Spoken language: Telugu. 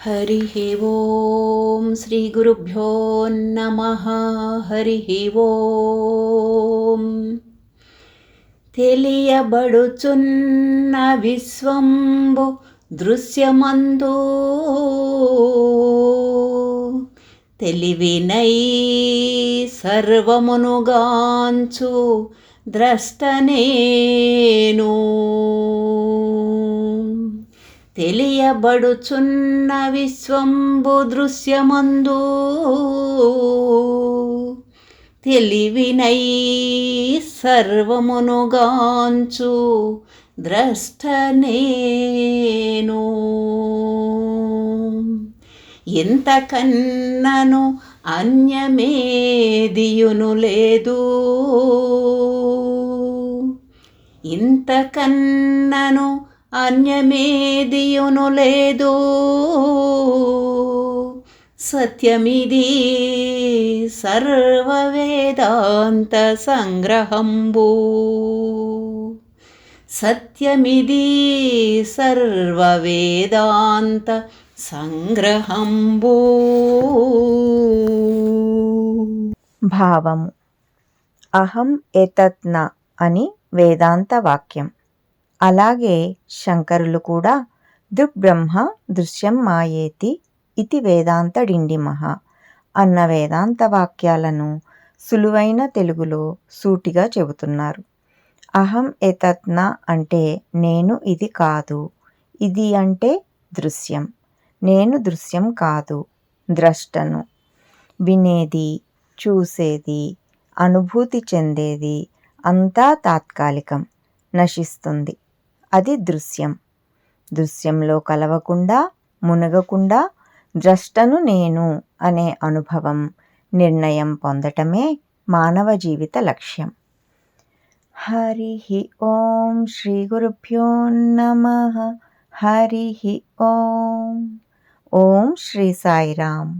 हरिः ॐ श्रीगुरुभ्यो नमः हरिः ॐ తెలియబడుచున్న విశ్వంబు దృశ్యమందు తెలివినై సర్వమునుగాంచు ద్రష్టనేను తెలియబడుచున్న విశ్వంబు దృశ్యమందు. తెలివినై సర్వమునుగాంచు ద్రష్టనేను. ఇంతకన్నను అన్యమేదియును లేదు. ఇంతకన్నను అన్యమేదియును లేదు సత్యమిది సర్వవేదాంత సంగ్రహంబు. సత్యమిది సర్వవేదాంత సంగ్రహంబు. భావము. అహం ఎతత్న అని వేదాంత వాక్యం. అలాగే శంకరులు కూడా దృగ్బ్రహ్మ దృశ్యం మాయేతి ఇది వేదాంత డిండిమహ అన్న వేదాంత వాక్యాలను సులువైన తెలుగులో సూటిగా చెబుతున్నారు. అహం ఎతత్న అంటే నేను ఇది కాదు ఇది అంటే దృశ్యం నేను దృశ్యం కాదు ద్రష్టను. వినేది చూసేది అనుభూతి చెందేది అంతా తాత్కాలికం నశిస్తుంది. అది దృశ్యం. దృశ్యంలో కలవకుండా మునగకుండా ద్రష్టను నేను అనే అనుభవం నిర్ణయం పొందటమే మానవ జీవిత లక్ష్యం. హరి ఓం శ్రీ గురుభ్యో నమ. హరి ఓం. ఓం శ్రీ సాయిరామ్.